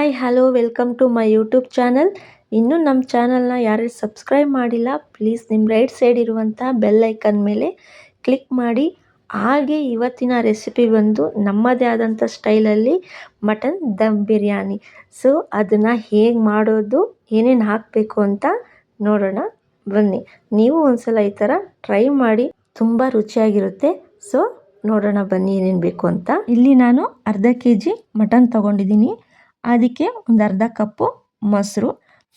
Hi hello welcome to my YouTube channel ಇನ್ನೂ ನಮ್ಮ ಚಾನಲ್ನ ಯಾರು ಸಬ್ಸ್ಕ್ರೈಬ್ ಮಾಡಿಲ್ಲ ಪ್ಲೀಸ್ ನಿಮ್ಮ ರೈಟ್ ಸೈಡ್ ಇರುವಂಥ ಬೆಲ್ ಐಕನ್ ಮೇಲೆ ಕ್ಲಿಕ್ ಮಾಡಿ. ಹಾಗೆ ಇವತ್ತಿನ ರೆಸಿಪಿ ಬಂದು ನಮ್ಮದೇ ಆದಂಥ ಸ್ಟೈಲಲ್ಲಿ ಮಟನ್ ದಮ್ ಬಿರಿಯಾನಿ. ಸೊ ಅದನ್ನು ಹೇಗೆ ಮಾಡೋದು, ಏನೇನು ಹಾಕಬೇಕು ಅಂತ ನೋಡೋಣ, ಬನ್ನಿ. ನೀವು ಒಂದ್ಸಲ ಈ ಥರ ಟ್ರೈ ಮಾಡಿ, ತುಂಬ ರುಚಿಯಾಗಿರುತ್ತೆ. ಸೊ ನೋಡೋಣ ಬನ್ನಿ ಏನೇನು ಬೇಕು ಅಂತ. ಇಲ್ಲಿ ನಾನು ಅರ್ಧ ಕೆ ಜಿ ಮಟನ್ ತೊಗೊಂಡಿದ್ದೀನಿ. ಅದಕ್ಕೆ ಒಂದು ಅರ್ಧ ಕಪ್ಪು ಮೊಸರು,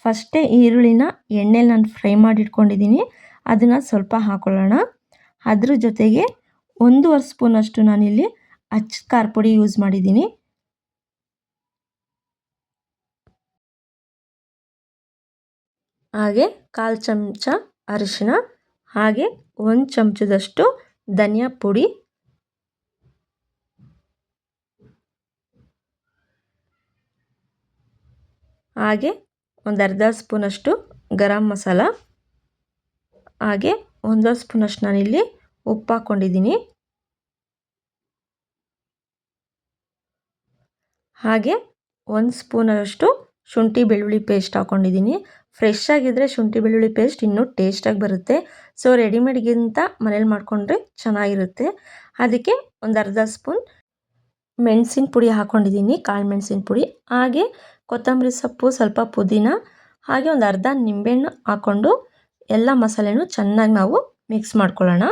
ಫಸ್ಟೇ ಈರುಳ್ಳಿನ ಎಣ್ಣೆಲಿ ನಾನು ಫ್ರೈ ಮಾಡಿ ಇಟ್ಕೊಂಡಿದ್ದೀನಿ ಅದನ್ನು ಸ್ವಲ್ಪ ಹಾಕೊಳ್ಳೋಣ. ಅದ್ರ ಜೊತೆಗೆ ಒಂದೂವರೆ ಸ್ಪೂನಷ್ಟು ನಾನಿಲ್ಲಿ ಅಚ್ಚ ಖಾರ ಪುಡಿ ಯೂಸ್ ಮಾಡಿದ್ದೀನಿ. ಹಾಗೆ ಕಾಲು ಚಮಚ ಅರಿಶಿನ ಹಾಗೆ ಒಂದು ಚಮಚದಷ್ಟು ಧನಿಯಾ ಪುಡಿ. ಹಾಗೆ ಒಂದು ಅರ್ಧ ಸ್ಪೂನಷ್ಟು ಗರಂ ಮಸಾಲ. ಹಾಗೆ ಒಂದು ಸ್ಪೂನಷ್ಟು ನಾನಿಲ್ಲಿ ಉಪ್ಪು ಹಾಕ್ಕೊಂಡಿದ್ದೀನಿ. ಹಾಗೆ ಒಂದು ಸ್ಪೂನಷ್ಟು ಶುಂಠಿ ಬೆಳ್ಳುಳ್ಳಿ ಪೇಸ್ಟ್ ಹಾಕ್ಕೊಂಡಿದ್ದೀನಿ. ಫ್ರೆಶ್ ಆಗಿದ್ದರೆ ಶುಂಠಿ ಬೆಳ್ಳುಳ್ಳಿ ಪೇಸ್ಟ್ ಇನ್ನೂ ಟೇಸ್ಟಾಗಿ ಬರುತ್ತೆ. ಸೊ, ರೆಡಿಮೇಡ್ಗಿಂತ ಮನೇಲಿ ಮಾಡಿಕೊಂಡ್ರೆ ಚೆನ್ನಾಗಿರುತ್ತೆ. ಅದಕ್ಕೆ ಒಂದು ಅರ್ಧ ಸ್ಪೂನ್ ಮೆಣಸಿನ ಪುಡಿ ಹಾಕ್ಕೊಂಡಿದ್ದೀನಿ, ಕಾಳು ಮೆಣಸಿನ ಪುಡಿ. ಹಾಗೆ ಕೊತ್ತಂಬರಿ ಸೊಪ್ಪು ಸ್ವಲ್ಪ ಪುದೀನ, ಹಾಗೆ ಒಂದು ಅರ್ಧ ನಿಂಬೆಹಣ್ಣು ಹಾಕ್ಕೊಂಡು ಎಲ್ಲ ಮಸಾಲೆನೂ ಚೆನ್ನಾಗಿ ನಾವು ಮಿಕ್ಸ್ ಮಾಡ್ಕೊಳ್ಳೋಣ.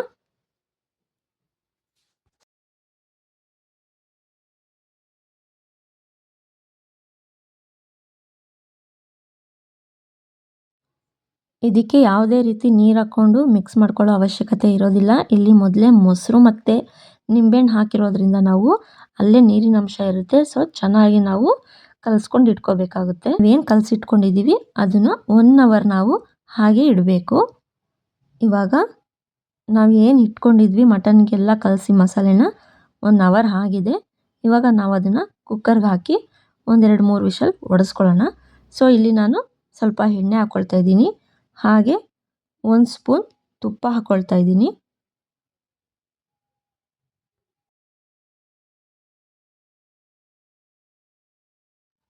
ಇದಕ್ಕೆ ಯಾವುದೇ ರೀತಿ ನೀರು ಹಾಕ್ಕೊಂಡು ಮಿಕ್ಸ್ ಮಾಡ್ಕೊಳ್ಳೋ ಅವಶ್ಯಕತೆ ಇರೋದಿಲ್ಲ. ಇಲ್ಲಿ ಮೊದಲೇ ಮೊಸರು ಮತ್ತು ನಿಂಬೆಹಣ್ಣು ಹಾಕಿರೋದ್ರಿಂದ ನಾವು ಅಲ್ಲೇ ನೀರಿನ ಅಂಶ ಇರುತ್ತೆ. ಸೊ ಚೆನ್ನಾಗಿ ನಾವು ಕಲಿಸ್ಕೊಂಡು ಇಟ್ಕೋಬೇಕಾಗುತ್ತೆ. ಏನು ಕಲಸಿಟ್ಕೊಂಡಿದ್ದೀವಿ ಅದನ್ನು ಒನ್ ಅವರ್ ನಾವು ಹಾಗೆ ಇಡಬೇಕು. ಇವಾಗ ನಾವು ಏನು ಇಟ್ಕೊಂಡಿದ್ವಿ, ಮಟನ್ಗೆಲ್ಲ ಕಲಸಿ ಮಸಾಲೆನ ಒನ್ ಅವರ್ ಆಗಿದೆ. ಇವಾಗ ನಾವು ಅದನ್ನು ಕುಕ್ಕರ್ಗೆ ಹಾಕಿ ಒಂದೆರಡು ಮೂರು ವಿಷಲ್ ಒಡಿಸ್ಕೊಳ್ಳೋಣ. ಸೊ ಇಲ್ಲಿ ನಾನು ಸ್ವಲ್ಪ ಎಣ್ಣೆ ಹಾಕ್ಕೊಳ್ತಾ ಇದ್ದೀನಿ. ಹಾಗೆ ಒಂದು ಸ್ಪೂನ್ ತುಪ್ಪ ಹಾಕ್ಕೊಳ್ತಾ ಇದ್ದೀನಿ.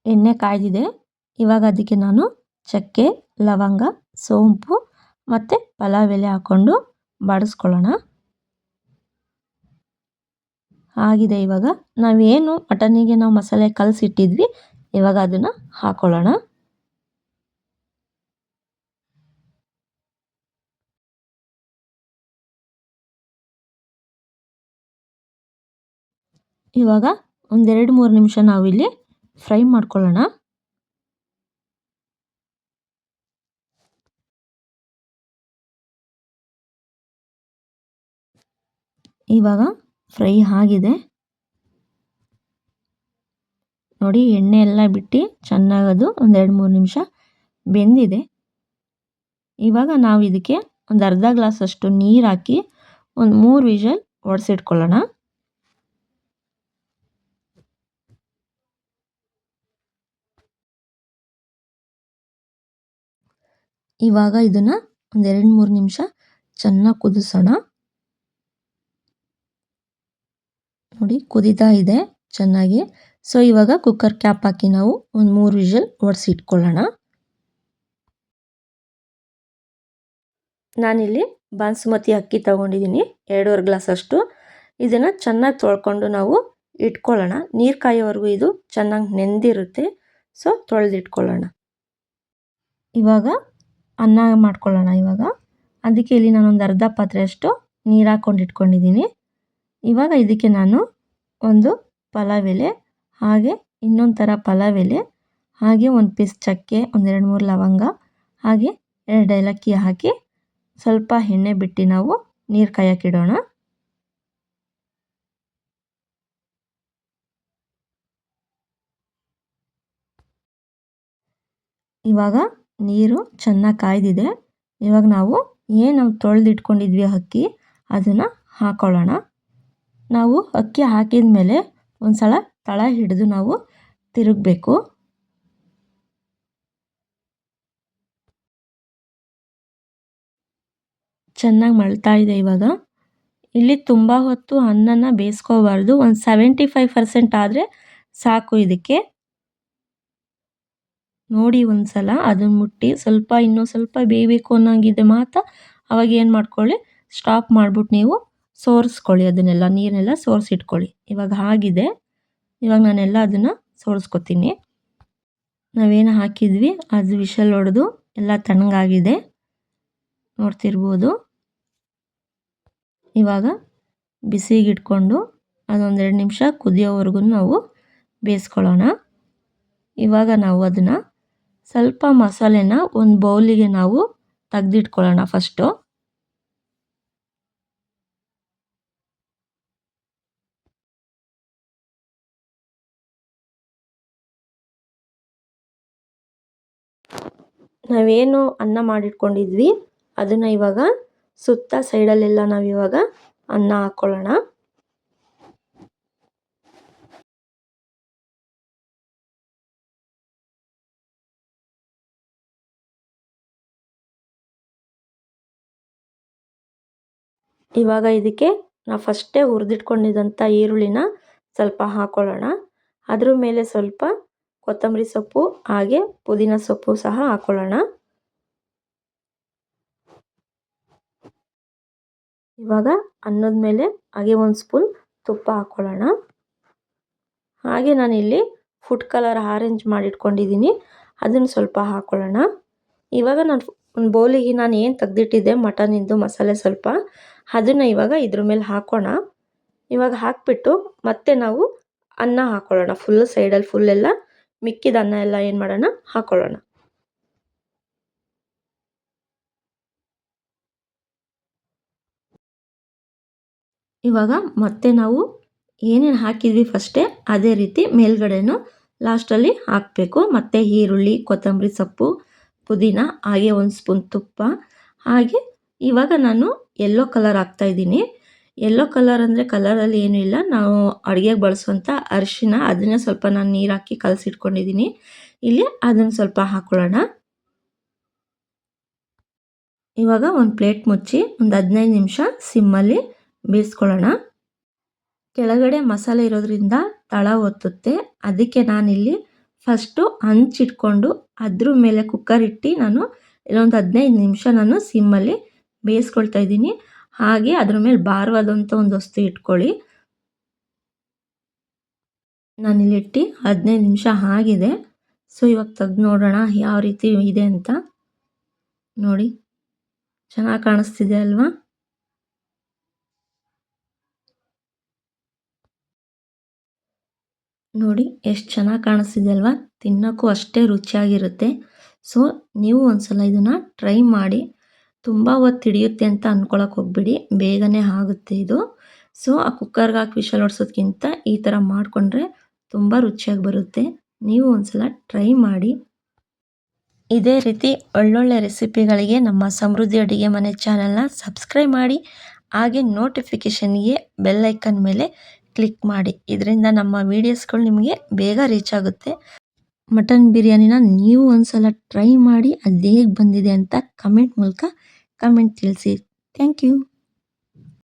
ಎಣ್ಣೆ ಕಾಯ್ದಿದೆ. ಇವಾಗ ಅದಕ್ಕೆ ನಾನು ಚಕ್ಕೆ, ಲವಂಗ, ಸೋಂಪು ಮತ್ತು ಪಲಾವ್ ಎಲೆ ಹಾಕ್ಕೊಂಡು ಬಾಡಿಸ್ಕೊಳ್ಳೋಣ. ಆಗಿದೆ ಇವಾಗ. ನಾವೇನು ಮಟನಿಗೆ ನಾವು ಮಸಾಲೆ ಕಲಸಿಟ್ಟಿದ್ವಿ. ಇವಾಗ ಅದನ್ನು ಹಾಕ್ಕೊಳ್ಳೋಣ ಇವಾಗ ಒಂದೆರಡು ಮೂರು ನಿಮಿಷ ನಾವಿಲ್ಲಿ ಫ್ರೈ ಮಾಡ್ಕೊಳ್ಳೋಣ. ಇವಾಗ ಫ್ರೈ ಆಗಿದೆ. ನೋಡಿ, ಎಣ್ಣೆ ಎಲ್ಲ ಬಿಟ್ಟು ಚೆನ್ನಾಗದು ಒಂದೆರಡು ಮೂರು ನಿಮಿಷ ಬೆಂದಿದೆ. ಇವಾಗ ನಾವು ಇದಕ್ಕೆ ಒಂದು ಅರ್ಧ ಗ್ಲಾಸಷ್ಟು ನೀರು ಹಾಕಿ ಒಂದು ಮೂರು ವಿಷಲ್ ಒಡೆಸಿಟ್ಕೊಳ್ಳೋಣ. ಇವಾಗ ಇದನ್ನು ಒಂದೆರಡು ಮೂರು ನಿಮಿಷ ಚೆನ್ನಾಗಿ ಕುದಿಸೋಣ. ನೋಡಿ, ಕುದೀತಾ ಇದೆ ಚೆನ್ನಾಗಿ. ಸೊ ಇವಾಗ ಕುಕ್ಕರ್ ಕ್ಯಾಪ್ ಹಾಕಿ ನಾವು ಒಂದು ಮೂರು ವಿಷಲ್ ಇಟ್ಕೊಳ್ಳೋಣ. ನಾನಿಲ್ಲಿ ಬಾಸುಮತಿ ಅಕ್ಕಿ ತಗೊಂಡಿದ್ದೀನಿ, ಎರಡೂವರೆ ಗ್ಲಾಸ್ ಅಷ್ಟು. ಇದನ್ನು ಚೆನ್ನಾಗಿ ತೊಳ್ಕೊಂಡು ನಾವು ಇಟ್ಕೊಳ್ಳೋಣ. ನೀರು ಕಾಯೋವರೆಗೂ ಇದು ಚೆನ್ನಾಗಿ ನೆಂದಿರುತ್ತೆ. ಸೊ ತೊಳೆದಿಟ್ಕೊಳ್ಳೋಣ. ಇವಾಗ ಅನ್ನ ಮಾಡ್ಕೊಳ್ಳೋಣ ಇವಾಗ. ಅದಕ್ಕೆ ಇಲ್ಲಿ ನಾನೊಂದು ಅರ್ಧ ಪಾತ್ರೆಯಷ್ಟು ನೀರು ಹಾಕ್ಕೊಂಡು ಇಟ್ಕೊಂಡಿದ್ದೀನಿ. ಇವಾಗ ಇದಕ್ಕೆ ನಾನು ಒಂದು ಪಲಾವ್ ಎಲೆ, ಹಾಗೆ ಇನ್ನೊಂದು ಥರ ಪಲಾವ್ ಎಲೆ, ಹಾಗೆ ಒಂದು ಪೀಸ್ ಚಕ್ಕೆ ಒಂದೆರಡು ಮೂರು ಲವಂಗ, ಹಾಗೆ ಎರಡು ಏಲಕ್ಕಿ ಹಾಕಿ ಸ್ವಲ್ಪ ಎಣ್ಣೆ ಬಿಟ್ಟು ನಾವು ನೀರು ಕಾಯಕ್ಕಿಡೋಣ ಇವಾಗ ನೀರು ಚೆನ್ನಾಗಿ ಕಾಯ್ದಿದೆ. ಇವಾಗ ನಾವು ಏನು ನಾವು ತೊಳೆದಿಟ್ಕೊಂಡಿದ್ವಿ ಅಕ್ಕಿ, ಅದನ್ನು ಹಾಕ್ಕೊಳ್ಳೋಣ ನಾವು ಅಕ್ಕಿ ಹಾಕಿದ ಮೇಲೆ ಒಂದು ಸಲ ತಳ ಹಿಡಿದು ನಾವು ತಿರುಗಬೇಕು. ಚೆನ್ನಾಗಿ ಮಳ್ತಾ ಇದೆ ಇವಾಗ. ಇಲ್ಲಿ ತುಂಬ ಹೊತ್ತು ಅನ್ನನ ಬೇಯಿಸ್ಕೋಬಾರ್ದು. ಒಂದು ಸೆವೆಂಟಿ ಫೈವ್ ಪರ್ಸೆಂಟ್ ಆದರೆ ಸಾಕು ಇದಕ್ಕೆ. ನೋಡಿ ಒಂದು ಸಲ ಅದನ್ನು ಮುಟ್ಟಿ ಸ್ವಲ್ಪ ಇನ್ನೂ ಸ್ವಲ್ಪ ಬೇಯಬೇಕು ಅನ್ನೋಂಗಿದೆ ಮಾತ್ರ. ಅವಾಗ ಏನು ಮಾಡ್ಕೊಳ್ಳಿ ಸ್ಟಾಪ್ ಮಾಡ್ಬಿಟ್ಟು ನೀವು ಸೋರಿಸ್ಕೊಳ್ಳಿ ಅದನ್ನೆಲ್ಲ, ನೀರನ್ನೆಲ್ಲ ಸೋರಿಸಿಟ್ಕೊಳ್ಳಿ. ಇವಾಗ ಆಗಿದೆ. ಇವಾಗ ನಾನೆಲ್ಲ ಅದನ್ನು ಸೋರಿಸ್ಕೊತೀನಿ. ನಾವೇನು ಹಾಕಿದ್ವಿ? ಅದು ವಿಷಲ್ ಹೊಡೆದು ಎಲ್ಲ ತಣ್ಣಗಾಗಿದೆ. ನೋಡ್ತಿರ್ಬೋದು. ಇವಾಗ ಬಿಸಿಗಿಟ್ಕೊಂಡು ಅದೊಂದೆರಡು ನಿಮಿಷ ಕುದಿಯೋವರೆಗೂ ನಾವು ಬೇಯಿಸ್ಕೊಳ್ಳೋಣ. ಇವಾಗ ನಾವು ಅದನ್ನು ಸ್ವಲ್ಪ ಮಸಾಲೆನ ಒಂದು ಬೌಲಿಗೆ ನಾವು ತೆಗೆದಿಟ್ಕೊಳ್ಳೋಣ ಫಸ್ಟು. ನಾವೇನು ಅನ್ನ ಮಾಡಿಟ್ಕೊಂಡಿದ್ವಿ, ಅದನ್ನು ಇವಾಗ ಸುತ್ತ ಸೈಡಲ್ಲೆಲ್ಲ ನಾವಿವಾಗ ಅನ್ನ ಹಾಕ್ಕೊಳ್ಳೋಣ. ಇವಾಗ ಇದಕ್ಕೆ ನಾವು ಫಸ್ಟೇ ಹುರಿದಿಟ್ಕೊಂಡಿದ್ದಂಥ ಈರುಳ್ಳಿನ ಸ್ವಲ್ಪ ಹಾಕ್ಕೊಳ್ಳೋಣ ಅದ್ರ ಮೇಲೆ ಸ್ವಲ್ಪ ಕೊತ್ತಂಬರಿ ಸೊಪ್ಪು, ಹಾಗೆ ಪುದೀನ ಸೊಪ್ಪು ಸಹ ಹಾಕ್ಕೊಳ್ಳೋಣ ಇವಾಗ ಅನ್ನದ ಮೇಲೆ ಹಾಗೆ ಒಂದು ಸ್ಪೂನ್ ತುಪ್ಪ ಹಾಕ್ಕೊಳ್ಳೋಣ ಹಾಗೆ ನಾನಿಲ್ಲಿ ಫುಡ್ ಕಲರ್ ಆರೆಂಜ್ ಮಾಡಿಟ್ಕೊಂಡಿದ್ದೀನಿ ಅದನ್ನು ಸ್ವಲ್ಪ ಹಾಕ್ಕೊಳ್ಳೋಣ ಇವಾಗ ನಾನು ಒಂದು ಬೌಲಿಗೆ ನಾನು ಏನು ತೆಗ್ದಿಟ್ಟಿದ್ದೆ ಮಟನಿಂದು ಮಸಾಲೆ ಸ್ವಲ್ಪ. ಅದನ್ನು ಇವಾಗ ಇದ್ರ ಮೇಲೆ ಹಾಕೋಣ. ಇವಾಗ ಹಾಕಿಬಿಟ್ಟು ಮತ್ತೆ ನಾವು ಅನ್ನ ಹಾಕ್ಕೊಳ್ಳೋಣ ಫುಲ್ ಸೈಡಲ್ಲಿ ಫುಲ್ಲೆಲ್ಲ ಮಿಕ್ಕಿದ ಅನ್ನ ಎಲ್ಲ ಏನು ಮಾಡೋಣ? ಹಾಕ್ಕೊಳ್ಳೋಣ ಇವಾಗ ಮತ್ತೆ ನಾವು ಏನೇನು ಹಾಕಿದ್ವಿ ಫಸ್ಟೇ ಅದೇ ರೀತಿ ಮೇಲ್ಗಡೆನೂ ಲಾಸ್ಟಲ್ಲಿ ಹಾಕಬೇಕು. ಮತ್ತು ಈರುಳ್ಳಿ, ಕೊತ್ತಂಬರಿ ಸೊಪ್ಪು, ಪುದೀನ, ಹಾಗೆ ಒಂದು ಸ್ಪೂನ್ ತುಪ್ಪ, ಹಾಗೆ ಇವಾಗ ನಾನು ಎಲ್ಲೋ ಕಲರ್ ಹಾಕ್ತಾ ಇದ್ದೀನಿ. ಎಲ್ಲೋ ಕಲರ್ ಅಂದರೆ ಕಲರಲ್ಲಿ ಏನೂ ಇಲ್ಲ. ನಾವು ಅಡುಗೆಗೆ ಬಳಸುವಂಥ ಅರಿಶಿನ, ಅದನ್ನೇ ಸ್ವಲ್ಪ ನಾನು ನೀರು ಹಾಕಿ ಕಲಸಿಟ್ಕೊಂಡಿದ್ದೀನಿ. ಇಲ್ಲಿ ಅದನ್ನು ಸ್ವಲ್ಪ ಹಾಕ್ಕೊಳ್ಳೋಣ ಇವಾಗ ಒಂದು ಪ್ಲೇಟ್ ಮುಚ್ಚಿ ಒಂದು ಹದಿನೈದು ನಿಮಿಷ ಸಿಮ್ಮಲ್ಲಿ ಬೇಯಿಸ್ಕೊಳ್ಳೋಣ. ಕೆಳಗಡೆ ಮಸಾಲೆ ಇರೋದ್ರಿಂದ ತಳ ಒತ್ತುತ್ತೆ. ಅದಕ್ಕೆ ನಾನಿಲ್ಲಿ ಫಸ್ಟು ಹಂಚಿಟ್ಕೊಂಡು ಅದ್ರ ಮೇಲೆ ಕುಕ್ಕರ್ ಇಟ್ಟು ನಾನು ಇಲ್ಲೊಂದು ಹದಿನೈದು ನಿಮಿಷ ನಾನು ಸಿಮ್ಮಲ್ಲಿ ಬೇಯಿಸ್ಕೊಳ್ತಾ ಇದ್ದೀನಿ. ಹಾಗೆ ಅದ್ರ ಮೇಲೆ ಭಾರವಾದಂಥ ಒಂದು ವಸ್ತು ಇಟ್ಕೊಳ್ಳಿ. ನಾನಿಲ್ಲಿಟ್ಟು ಹದಿನೈದು ನಿಮಿಷ ಆಗಿದೆ. ಸೊ, ಇವಾಗ ತೆಗ್ದು ನೋಡೋಣ ಯಾವ ರೀತಿ ಇದೆ ಅಂತ. ನೋಡಿ, ಚೆನ್ನಾಗಿ ಕಾಣಿಸ್ತಿದೆ ಅಲ್ವಾ? ನೋಡಿ, ಎಷ್ಟು ಚೆನ್ನಾಗಿ ಕಾಣಿಸ್ತಿದೆ ಅಲ್ವಾ? ತಿನ್ನೋಕ್ಕೂ ಅಷ್ಟೇ ರುಚಿಯಾಗಿರುತ್ತೆ. ಸೊ, ನೀವು ಒಂದ್ಸಲ ಇದನ್ನು ಟ್ರೈ ಮಾಡಿ. ತುಂಬ ಹೊತ್ತು ಹಿಡಿಯುತ್ತೆ ಅಂತ ಅಂದ್ಕೊಳಕ್ಕೆ ಹೋಗ್ಬಿಡಿ, ಬೇಗನೆ ಆಗುತ್ತೆ ಇದು. ಸೊ ಆ ಕುಕ್ಕರ್ಗೆ ಹಾಕಿ ವಿಷಲ್ ಹೊಡ್ಸೋದ್ಕಿಂತ ಈ ಥರ ಮಾಡಿಕೊಂಡ್ರೆ ತುಂಬ ರುಚಿಯಾಗಿ ಬರುತ್ತೆ. ನೀವು ಒಂದ್ಸಲ ಟ್ರೈ ಮಾಡಿ. ಇದೇ ರೀತಿ ಒಳ್ಳೊಳ್ಳೆ ರೆಸಿಪಿಗಳಿಗೆ ನಮ್ಮ ಸಮೃದ್ಧಿ ಅಡುಗೆ ಮನೆ ಚಾನಲ್ನ ಸಬ್ಸ್ಕ್ರೈಬ್ ಮಾಡಿ, ಹಾಗೆ ನೋಟಿಫಿಕೇಷನ್ಗೆ ಬೆಲ್ಲೈಕನ್ ಮೇಲೆ ಕ್ಲಿಕ್ ಮಾಡಿ. ಇದರಿಂದ ನಮ್ಮ ವೀಡಿಯೋಸ್ಗಳು ನಿಮಗೆ ಬೇಗ ರೀಚ್ ಆಗುತ್ತೆ. ಮಟನ್ ಬಿರಿಯಾನಿನ ನೀವು ಒಂದ್ಸಲ ಟ್ರೈ ಮಾಡಿ ಅದು ಹೇಗೆ ಬಂದಿದೆ ಅಂತ ಕಮೆಂಟ್ ಮೂಲಕ ಕಮೆಂಟ್ ತಿಳಿಸಿ. Thank you